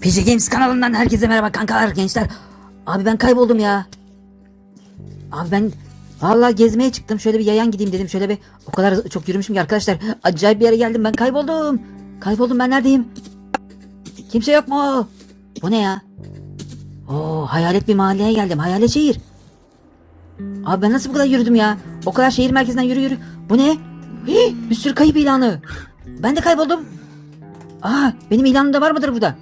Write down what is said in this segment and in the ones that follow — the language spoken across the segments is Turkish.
PJ Games kanalından herkese merhaba kankalar gençler. Abi ben kayboldum ya. Abi ben vallahi gezmeye çıktım. Şöyle bir yayan gideyim dedim. Şöyle bir o kadar çok yürümüşüm ki arkadaşlar. Acayip bir yere geldim. Ben kayboldum. Kayboldum ben neredeyim? Kimse yok mu? Bu ne ya? Oo hayalet bir mahalleye geldim. Hayalet şehir. Abi ben nasıl bu kadar yürüdüm ya? O kadar şehir merkezinden yürü yürü. Bu ne? Hii, bir sürü kayıp ilanı. Ben de kayboldum. Aa benim ilanım da var mıdır burada?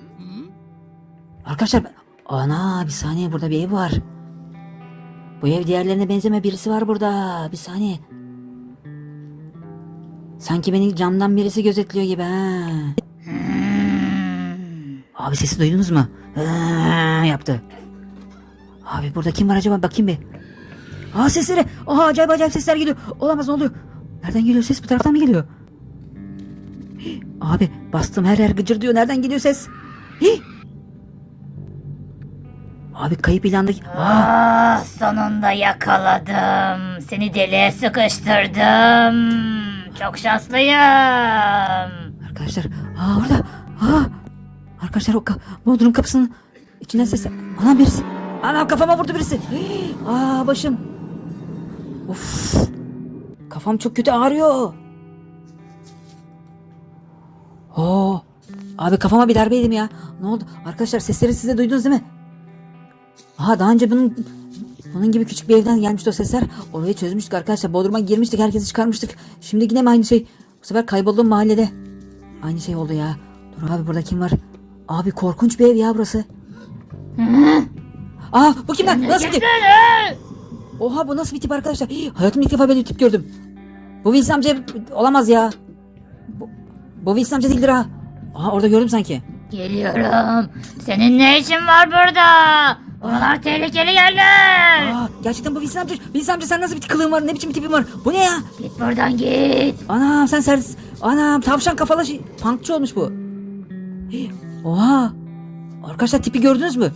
Arkadaşlar ana bir saniye burada bir ev var. Bu ev diğerlerine benzeme birisi var burada. Bir saniye. Sanki beni camdan birisi gözetliyor gibi ha. Abi sesi duydunuz mu? Yaptı. Abi burada kim var acaba bakayım bir. Aa sesleri. Aha acayip acayip sesler geliyor. Olamaz ne oluyor? Nereden geliyor ses bu taraftan mı geliyor? Abi bastım her yer gıcır diyor. Nereden geliyor ses? Hii. Abi kayıp ilandaki... Ah, sonunda yakaladım. Seni deliğe sıkıştırdım. Çok şanslıyım. arkadaşlar. Aa orada. Aa. Arkadaşlar o ka- bodrum kapısının içinden ses... Anam birisi. Anam kafama vurdu birisi. Hii. Aa başım. Of. Kafam çok kötü ağrıyor. Oo. Abi kafama bir darbe yedim ya. Ne oldu? Arkadaşlar sesleri siz de duydunuz değil mi? Aha daha önce bunun bunun gibi küçük bir evden gelmişti o sesler. Orayı çözmüştük arkadaşlar. Bodrum'a girmiştik. Herkesi çıkarmıştık. Şimdi yine mi aynı şey? Bu sefer kaybolduğum mahallede. Aynı şey oldu ya. Dur abi burada kim var? Abi korkunç bir ev ya burası. Aa bu kim lan? Nasıl bir tip? Oha bu nasıl bir tip arkadaşlar? Hii, Hayatımda ilk defa böyle bir tip gördüm. Bu Wilson amca olamaz ya. Bu, bu Wilson amca değildir ha. Aha orada gördüm sanki. Geliyorum. Senin ne işin var burada? Buralar tehlikeli yerler. Aa gerçekten bu Wilson amca. Wilson amca sen nasıl bir kılığın var? Ne biçim bir tipin var? Bu ne ya? Git buradan git. Anam sen servis. Anam tavşan kafalı şey. Punkçı olmuş bu. Hii, Oha. Arkadaşlar tipi gördünüz mü?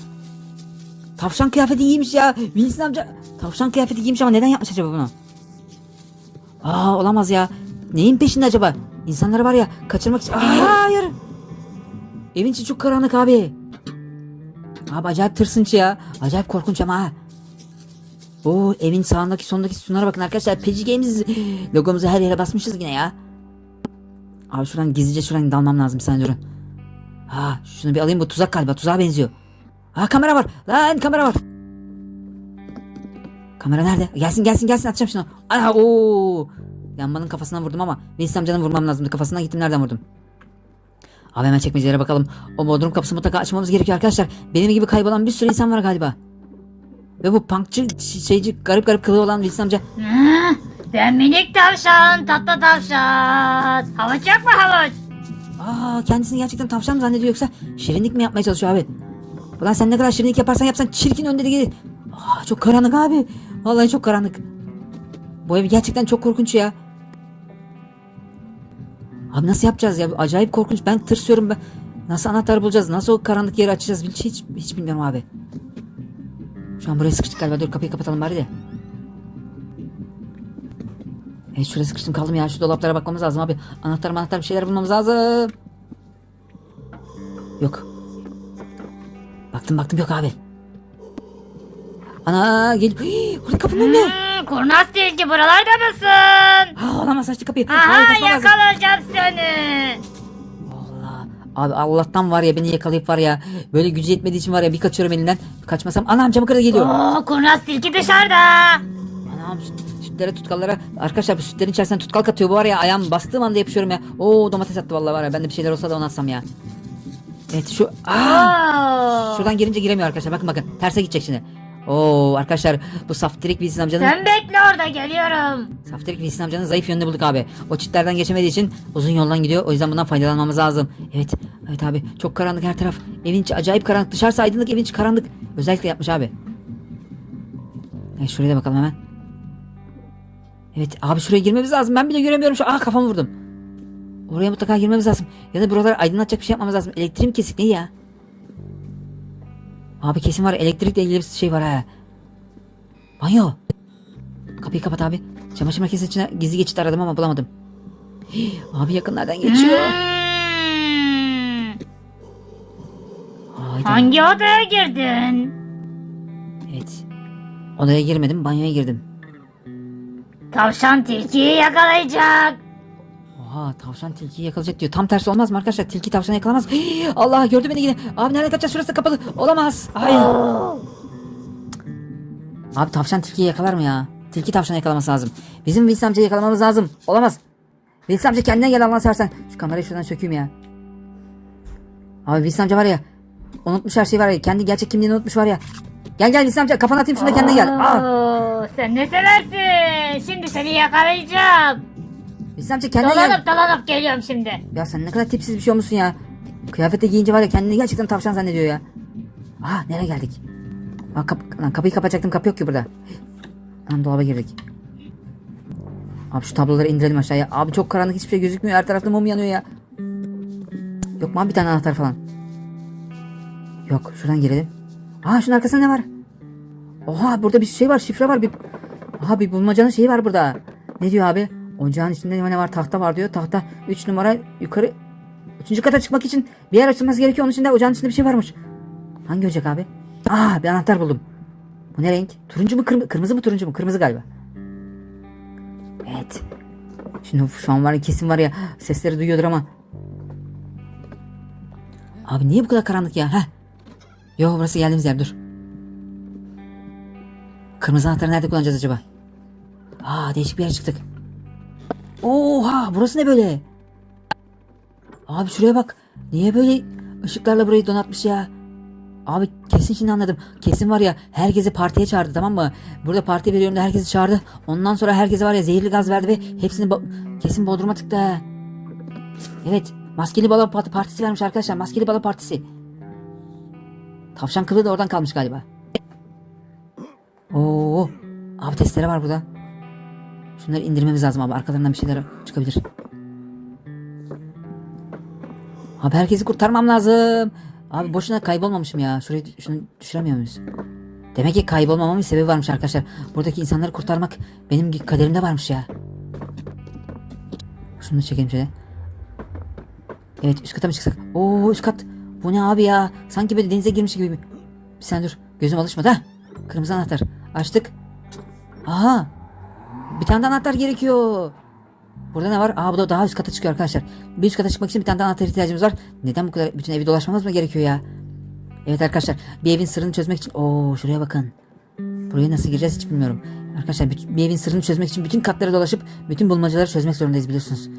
Tavşan kıyafeti giymiş ya. Wilson amca tavşan kıyafeti giymiş ama neden yapmış acaba bunu? Aa olamaz ya. Neyin peşinde acaba? İnsanları var ya kaçırmak için. Aa, hayır. Evin içi çok karanlık abi. Abi acayip tırsınç ya. Acayip korkunç ama ha. Oo evin sağındaki sondaki sütunlara bakın arkadaşlar. PG Games logomuzu her yere basmışız yine ya. Abi şuradan gizlice şuradan dalmam lazım sen durun. Ha şunu bir alayım bu tuzak galiba tuzağa benziyor. Ha kamera var. Lan kamera var. Kamera nerede? Gelsin gelsin gelsin atacağım şunu. Ana ooo. Lambanın kafasına vurdum ama Wilson amcanın vurmam lazımdı. Kafasına gittim nereden vurdum? Abi hemen çekmecelere bakalım. O bodrum kapısını mutlaka açmamız gerekiyor arkadaşlar. Benim gibi kaybolan bir sürü insan var galiba. Ve bu punkçı şeyci garip garip kılığı olan Wilson amca. Hı, Ben minik tavşan, tatlı tavşan. Havuç yok mu havuç? Aa kendisini gerçekten tavşan mı zannediyor yoksa şirinlik mi yapmaya çalışıyor abi? Ulan sen ne kadar şirinlik yaparsan yapsan çirkin önde de gelir. Aa çok karanlık abi. Vallahi çok karanlık. Bu ev gerçekten çok korkunç ya. Abi nasıl yapacağız ya? Acayip korkunç. Ben tırsıyorum ben. Nasıl anahtar bulacağız? Nasıl o karanlık yeri açacağız? Hiç, hiç, hiç bilmiyorum abi. Şu an buraya sıkıştık galiba. Dur kapıyı kapatalım bari de. Evet şuraya sıkıştım kaldım ya. Şu dolaplara bakmamız lazım abi. Anahtar anahtar bir şeyler bulmamız lazım. Yok. Baktım baktım yok abi. Ana gel. Hii, orada kapının önünde. Hmm, kurnaz tilki buralarda mısın? Ha olamaz açtı kapıyı. Aha kaçmam lazım. yakalayacağım seni. Allah. Abi Allah'tan var ya beni yakalayıp var ya böyle gücü yetmediği için var ya bir kaçıyorum elinden. Kaçmasam anam camı kırdı geliyor. Oo kurnaz tilki dışarıda. Anam süt, sütlere tutkallara arkadaşlar bu sütlerin içerisinden tutkal katıyor bu var ya ayağım bastığım anda yapışıyorum ya. Oo domates attı vallahi var ya bende bir şeyler olsa da onu atsam ya. Evet şu aa, Oo. şuradan girince giremiyor arkadaşlar bakın bakın terse gidecek şimdi. Oo arkadaşlar bu Saftirik Wilson amcanın Sen bekle orada geliyorum. Saftirik Wilson amcanın zayıf yönünü bulduk abi. O çitlerden geçemediği için uzun yoldan gidiyor. O yüzden bundan faydalanmamız lazım. Evet. Evet abi. Çok karanlık her taraf. Evin içi acayip karanlık. Dışarısı aydınlık evin içi karanlık. Özellikle yapmış abi. Evet şuraya da bakalım hemen. Evet abi şuraya girmemiz lazım. Ben bile göremiyorum şu. Ah kafamı vurdum. Oraya mutlaka girmemiz lazım. Ya da buraları aydınlatacak bir şey yapmamız lazım. Elektriğim kesik ne ya? Abi kesin var elektrikle ilgili bir şey var ha. Banyo. Kapıyı kapat abi. Çamaşır makinesinin içine gizli geçit aradım ama bulamadım. Hii, abi yakınlardan geçiyor. Hayda. Hangi odaya girdin? Evet. Odaya girmedim banyoya girdim. Tavşan tilkiyi yakalayacak. Oha tavşan tilkiyi yakalayacak diyor. Tam tersi olmaz mı arkadaşlar? Tilki tavşanı yakalamaz. Allah gördü beni yine. Abi nereden kaçacağız? Şurası kapalı. Olamaz. Hayır. Abi tavşan tilkiyi yakalar mı ya? Tilki tavşanı yakalaması lazım. Bizim Wilson amcayı yakalamamız lazım. Olamaz. Wilson amca kendine gel Allah'ını seversen. Şu kamerayı şuradan sökeyim ya. Abi Wilson amca var ya. Unutmuş her şeyi var ya. Kendi gerçek kimliğini unutmuş var ya. Gel gel Wilson amca kafana atayım şunu kendine gel. Aa. Sen ne seversin? Şimdi seni yakalayacağım. Wilson amca kendine gel. Dolanıp dolanıp geliyorum şimdi. Ya sen ne kadar tipsiz bir şey olmuşsun ya. Kıyafete giyince var ya kendini gerçekten tavşan zannediyor ya. Aa nereye geldik? Aa, kap- lan, kapıyı kapatacaktım kapı yok ki burada. Lan dolaba girdik. Abi şu tabloları indirelim aşağıya. Abi çok karanlık hiçbir şey gözükmüyor. Her tarafta mum yanıyor ya. Yok mu abi bir tane anahtar falan? Yok şuradan girelim. Aa şunun arkasında ne var? Oha burada bir şey var şifre var. Bir... Aha bir bulmacanın şeyi var burada. Ne diyor abi? Ocağın içinde ne var? Tahta var diyor. Tahta 3 numara yukarı 3. kata çıkmak için bir yer açılması gerekiyor. Onun içinde ocağın içinde bir şey varmış. Hangi ocak abi? Aa bir anahtar buldum. Bu ne renk? Turuncu mu kırmızı, kırmızı mı turuncu mu? Kırmızı galiba. Evet. Şimdi şu an var ya kesin var ya sesleri duyuyordur ama. Abi niye bu kadar karanlık ya? Heh. Yo burası geldiğimiz yer dur. Kırmızı anahtarı nerede kullanacağız acaba? Aa değişik bir yere çıktık. Oha burası ne böyle? Abi şuraya bak. Niye böyle ışıklarla burayı donatmış ya? Abi kesin şimdi anladım. Kesin var ya herkesi partiye çağırdı tamam mı? Burada parti veriyorum da herkesi çağırdı. Ondan sonra herkese var ya zehirli gaz verdi ve hepsini kesin bodruma tıktı. Evet maskeli balo parti- partisi vermiş arkadaşlar. Maskeli balo partisi. Tavşan kılığı da oradan kalmış galiba. Oo, abi testere var burada. Şunları indirmemiz lazım abi. Arkalarından bir şeyler çıkabilir. Abi herkesi kurtarmam lazım. Abi boşuna kaybolmamışım ya. Şurayı şunu düşüremiyor muyuz? Demek ki kaybolmamamın sebebi varmış arkadaşlar. Buradaki insanları kurtarmak benim kaderimde varmış ya. Şunu da çekelim şöyle. Evet üst kata mı çıksak? Oo üst kat. Bu ne abi ya? Sanki böyle denize girmiş gibi. Bir saniye dur. Gözüm alışmadı ha. Kırmızı anahtar. Açtık. Aha. Bir tane de anahtar gerekiyor. Burada ne var? Aa bu da daha üst kata çıkıyor arkadaşlar. Bir üst kata çıkmak için bir tane de anahtar ihtiyacımız var. Neden bu kadar bütün evi dolaşmamız mı gerekiyor ya? Evet arkadaşlar bir evin sırrını çözmek için... Oo şuraya bakın. Buraya nasıl gireceğiz hiç bilmiyorum. Arkadaşlar bir, evin sırrını çözmek için bütün katları dolaşıp bütün bulmacaları çözmek zorundayız biliyorsunuz.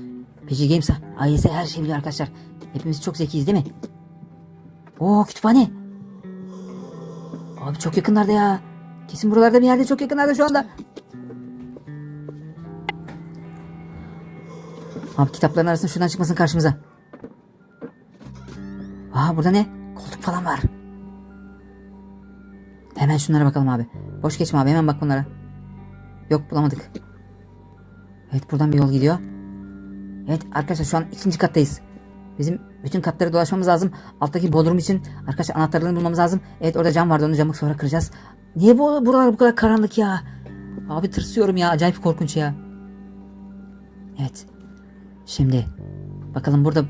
PC Games AYS her şeyi biliyor arkadaşlar. Hepimiz çok zekiyiz değil mi? Oo kütüphane. Abi çok yakınlarda ya. Kesin buralarda bir yerde çok yakınlarda şu anda. Abi kitapların arasında şuradan çıkmasın karşımıza. Aa burada ne? Koltuk falan var. Hemen şunlara bakalım abi. Boş geçme abi hemen bak bunlara. Yok bulamadık. Evet buradan bir yol gidiyor. Evet arkadaşlar şu an ikinci kattayız. Bizim bütün katları dolaşmamız lazım. Alttaki bodrum için arkadaşlar anahtarlarını bulmamız lazım. Evet orada cam vardı onu camı sonra kıracağız. Niye bu buralar bu kadar karanlık ya? Abi tırsıyorum ya acayip korkunç ya. Evet. Şimdi bakalım burada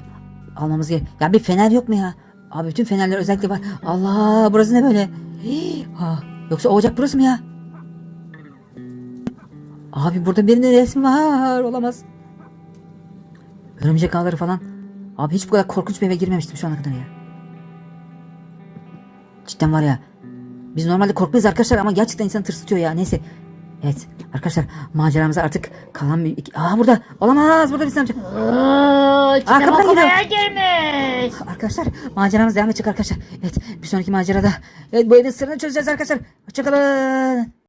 almamız gerek. Ya bir fener yok mu ya? Abi bütün fenerler özellikle var. Allah burası ne böyle? Hii, ha, yoksa ocak burası mı ya? Abi burada birinin resmi var. Olamaz. Örümcek ağları falan. Abi hiç bu kadar korkunç bir eve girmemiştim şu ana kadar ya. Cidden var ya. Biz normalde korkmayız arkadaşlar ama gerçekten insanı tırsıtıyor ya. Neyse. Evet arkadaşlar maceramıza artık kalan bir... Aa burada. Olamaz burada bir amca. Kitap kapıdan girmiş. Arkadaşlar maceramız devam edecek arkadaşlar. Evet bir sonraki macerada. Evet bu evin sırrını çözeceğiz arkadaşlar. Hoşçakalın.